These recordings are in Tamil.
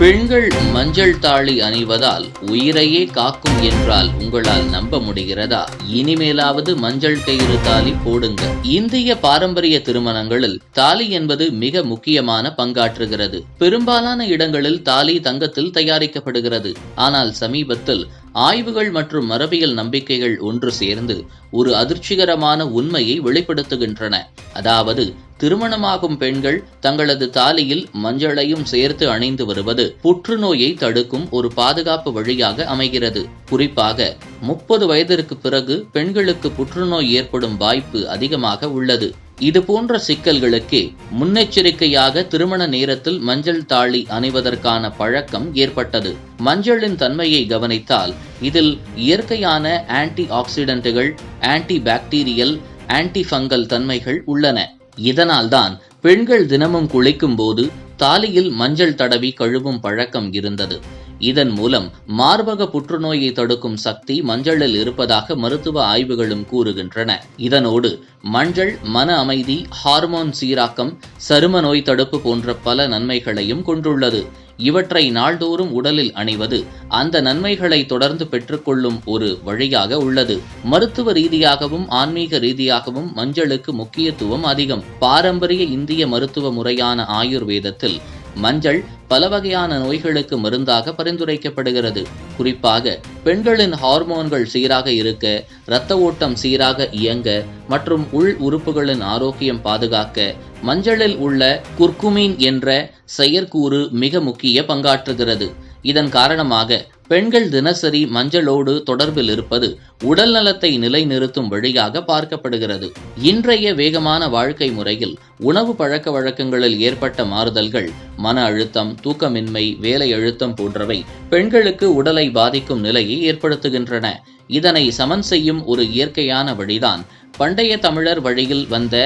பெண்கள் மஞ்சள் தாளி அணிவதால் உயிரையே காக்கும் என்றால் உங்களால் நம்ப முடிகிறதா? இனிமேலாவது மஞ்சள் கயிறு தாலி போடுங்க. இந்திய பாரம்பரிய திருமணங்களில் தாலி என்பது மிக முக்கியமான பங்காற்றுகிறது. பெரும்பாலான இடங்களில் தாலி தங்கத்தில் தயாரிக்கப்படுகிறது. ஆனால் சமீபத்தில் ஆய்வுகள் மற்றும் மரபியல் நம்பிக்கைகள் ஒன்று சேர்ந்து ஒரு அதிர்ச்சிகரமான உண்மையை வெளிப்படுத்துகின்றன. அதாவது திருமணமாகும் பெண்கள் தங்களது தாலியில் மஞ்சளையும் சேர்த்து அணிந்து வருவது புற்றுநோயை தடுக்கும் ஒரு பாதுகாப்பு வழியாக அமைகிறது. குறிப்பாக முப்பது வயதிற்கு பிறகு பெண்களுக்கு புற்றுநோய் ஏற்படும் வாய்ப்பு அதிகமாக உள்ளது. இது போன்ற சிக்கல்களுக்கே முன்னெச்சரிக்கையாக திருமண நேரத்தில் மஞ்சள் தாளி அணிவதற்கான பழக்கம் ஏற்பட்டது. மஞ்சளின் தன்மையை கவனித்தால் இதில் இயற்கையான ஆன்டி ஆக்சிடென்ட்டுகள் ஆன்டி பாக்டீரியல் ஆன்டி ஃபங்கல் தன்மைகள் உள்ளன. இதனால்தான் பெண்கள் தினமும் குளிக்கும் போது தாலியில் மஞ்சள் தடவி கழுவும் பழக்கம் இருந்தது. இதன் மூலம் மார்பக புற்றுநோயை தடுக்கும் சக்தி மஞ்சளில் இருப்பதாக மருத்துவ ஆய்வுகளும் கூறுகின்றன. இதனோடு மஞ்சள் மன அமைதி ஹார்மோன் சீராக்கம் சரும நோய் தடுப்பு போன்ற பல நன்மைகளையும் கொண்டுள்ளது. இவற்றை நாள்தோறும் உடலில் அணிவது அந்த நன்மைகளை தொடர்ந்து பெற்றுக்கொள்ளும் ஒரு வழியாக உள்ளது. மருத்துவ ரீதியாகவும் ஆன்மீக ரீதியாகவும் மஞ்சளுக்கு முக்கியத்துவம் அதிகம். பாரம்பரிய இந்திய மருத்துவ முறையான ஆயுர்வேதத்தில் மஞ்சள் பல வகையான நோய்களுக்கு மருந்தாக பரிந்துரைக்கப்படுகிறது. குறிப்பாக பெண்களின் ஹார்மோன்கள் சீராக இருக்க இரத்த ஓட்டம் சீராக இயங்க மற்றும் உள் உறுப்புகளின் ஆரோக்கியம் பாதுகாக்க மஞ்சளில் உள்ள குர்குமின் என்ற செயற்கூறு மிக முக்கிய பங்காற்றுகிறது. இதன் காரணமாக பெண்கள் தினசரி மஞ்சளோடு தொடர்பில் இருப்பது உடல் நலத்தை நிலைநிறுத்தும் வழியாக பார்க்கப்படுகிறது. இன்றைய வேகமான வாழ்க்கை முறையில் உணவு பழக்க வழக்கங்களில் ஏற்பட்ட மாறுதல்கள் மன அழுத்தம் தூக்கமின்மை வேலை அழுத்தம் போன்றவை பெண்களுக்கு உடலை பாதிக்கும் நிலையை ஏற்படுத்துகின்றன. இதனை சமன் செய்யும் ஒரு இயற்கையான வழிதான் பண்டைய தமிழர் வழியில் வந்த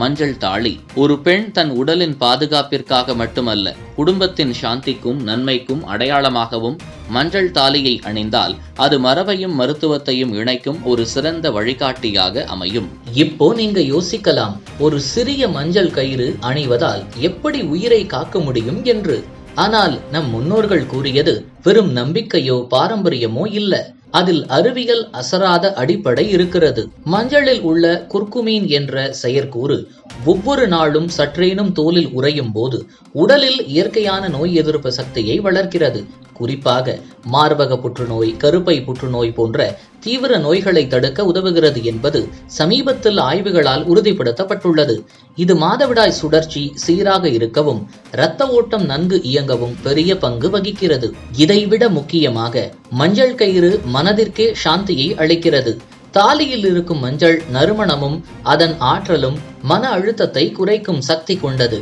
மஞ்சள் தாளி. ஒரு பெண் தன் உடலின் பாதுகாப்பிற்காக மட்டுமல்ல குடும்பத்தின் சாந்திக்கும் நன்மைக்கும் அடையாளமாகவும் மஞ்சள் தாலியை அணிந்தால் அது மரபையும் மருத்துவத்தையும் இணைக்கும் ஒரு சிறந்த வழிகாட்டியாக அமையும். இப்போ நீங்க யோசிக்கலாம் ஒரு சிறிய மஞ்சள் கயிறு அணிவதால் எப்படி உயிரை காக்க முடியும் என்று. ஆனால் நம் முன்னோர்கள் கூறியது வெறும் நம்பிக்கையோ பாரம்பரியமோ இல்ல. அதில் அறிவியல் அசராத அடிப்படை இருக்கிறது. மஞ்சளில் உள்ள குர்குமீன் என்ற செயற்கூறு ஒவ்வொரு நாளும் சற்றேனும் தோலில் உறையும் போது உடலில் இயற்கையான நோய் எதிர்ப்பு சக்தியை வளர்க்கிறது. குறிப்பாக மார்பக புற்றுநோய் கருப்பை புற்றுநோய் போன்ற தீவிர நோய்களை தடுக்க உதவுகிறது என்பது சமீபத்தில் ஆய்வுகளால் உறுதிப்படுத்தப்பட்டுள்ளது. இது மாதவிடாய் சுழற்சி சீராக இருக்கவும் இரத்த ஓட்டம் நன்கு இயங்கவும் பெரிய பங்கு வகிக்கிறது. இதைவிட முக்கியமாக மஞ்சள் கயிறு மனதிற்கே சாந்தியை அளிக்கிறது. தாலியில் இருக்கும் மஞ்சள் நறுமணமும் அதன் ஆற்றலும் மன அழுத்தத்தை குறைக்கும் சக்தி கொண்டது.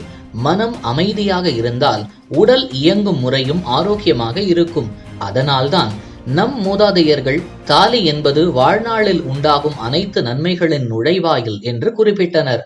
மனம் அமைதியாக இருந்தால் உடல் இயங்கும் முறையும் ஆரோக்கியமாக இருக்கும். அதனால்தான் நம் மூதாதையர்கள் தாலி என்பது வாழ்நாளில் உண்டாகும் அனைத்து நன்மைகளின் நுழைவாயில் என்று குறிப்பிட்டனர்.